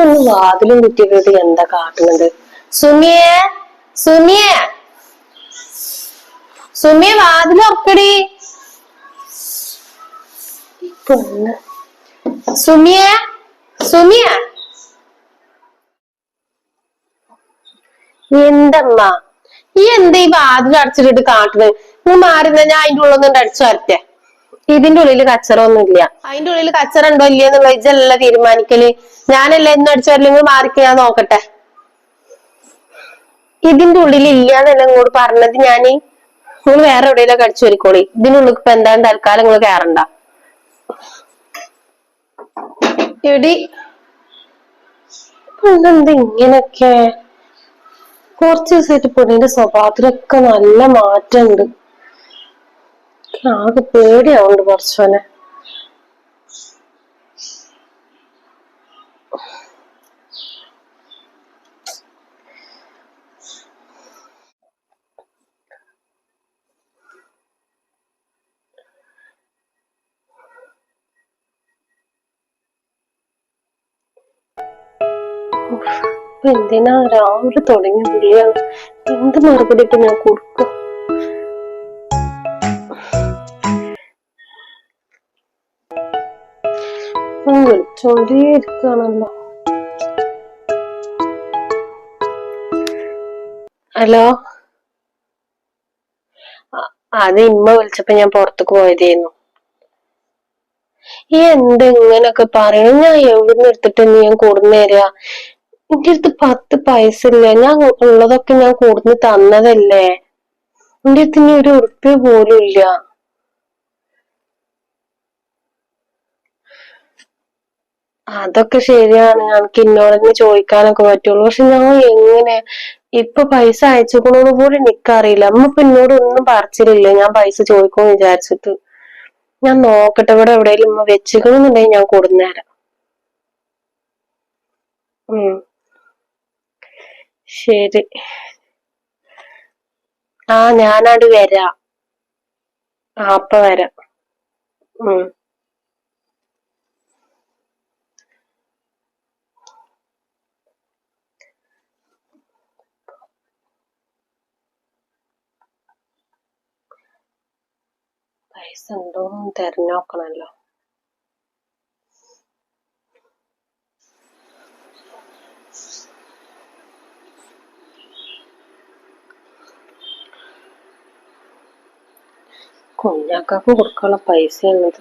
ഒന്ന് വാതിലും കുറ്റിയിട്ട് എന്താ കാട്ടുന്നത്? സുമിയെ സുമിയെ. സുമിയെ വാതിൽ ഒക്കടി സുമിയെ സുമിയ. എന്തമ്മ? ഈ എന്താ ഈ വാതിൽ അടച്ചിട്ടിട്ട് കാട്ടുന്നത്? നീ മാറുന്ന ഞാൻ അതിന്റെ ഉള്ളൊന്നും അടിച്ചു വരട്ടെ? ഇതിന്റെ ഉള്ളിൽ കച്ചറൊന്നും ഇല്ല അതിന്റെ ഉള്ളിൽ കച്ചറ ഉണ്ടോ ഇല്ലയോ എന്നുള്ള ഇജല്ല തീരുമാനിക്കൽ. ഞാനല്ലേ എന്ന് അടിച്ചു വരലെങ്കിൽ മാറിക്ക് ഞാൻ നോക്കട്ടെ. ഇതിന്റെ ഉള്ളിൽ ഇല്ലാന്നല്ല ഇങ്ങോട്ട് പറഞ്ഞത് ഞാൻ? നിങ്ങൾ വേറെ എവിടെയെങ്കിലും അടിച്ചു വരിക്കോളി ഇതിനുള്ളിൽ ഇപ്പൊ എന്താണ് തൽക്കാലം നിങ്ങൾ കയറണ്ട എടി. ഇങ്ങനൊക്കെ കുറച്ച് ദിവസമായിട്ട് പൊന്നിന്റെ സ്വഭാവത്തിലൊക്കെ നല്ല മാറ്റമുണ്ട്. ആകെ പേടിയാവുണ്ട് കുറച്ചോനെ ഇപ്പൊ എന്തിനാ രാവിലെ തുടങ്ങിയ വിളിയാണ് എന്ത് മറുപടി ഞാൻ കൊടുക്കും? ഉം, വിളിച്ചോണ്ടേ ഹലോ? അത് ഇമ്മ വിളിച്ചപ്പോ ഞാൻ പുറത്തേക്ക് പോയതായിരുന്നു ഈ എന്ത് ഇങ്ങനൊക്കെ പറയണം? ഞാൻ എവിടുന്ന് എടുത്തിട്ട് ഞാൻ കൊടുന്നു തരാ? എന്റെ അടുത്ത് പത്ത് പൈസ ഇല്ല ഞാൻ ഉള്ളതൊക്കെ ഞാൻ കൂടുന്ന് തന്നതല്ലേ? എന്റെ അടുത്ത് ഇനി ഒരു ഉറുപ്പ്യ പോലും ഇല്ല. അതൊക്കെ ശരിയാണ്. എനിക്ക് ഇന്നോടന്നെ ചോദിക്കാനൊക്കെ പറ്റുള്ളൂ. പക്ഷെ ഞാൻ എങ്ങനെ ഇപ്പൊ പൈസ അയച്ചുകൊണ്ടോട് കൂടി എനിക്കറിയില്ല. അമ്മ ഇപ്പൊ എന്നോട് ഒന്നും പറിച്ചിലില്ല. ഞാൻ പൈസ ചോദിക്കുമെന്ന് വിചാരിച്ചിട്ട്. ഞാൻ നോക്കട്ടെ. ഇവിടെ എവിടെയെങ്കിലും ഉമ്മ വെച്ചിക്കണമെന്നുണ്ടെങ്കിൽ ഞാൻ കൊടുന്നേരാം. ഉം. ശരി. ആ ഞാനാണ് വരാം. അപ്പൊ വരാം. ഉം. പൈസ ഉണ്ടോന്ന് തെരഞ്ഞോക്കണല്ലോ. കുഞ്ഞാക്കാക്ക് കൊടുക്കാനുള്ള പൈസ ഉള്ളത്.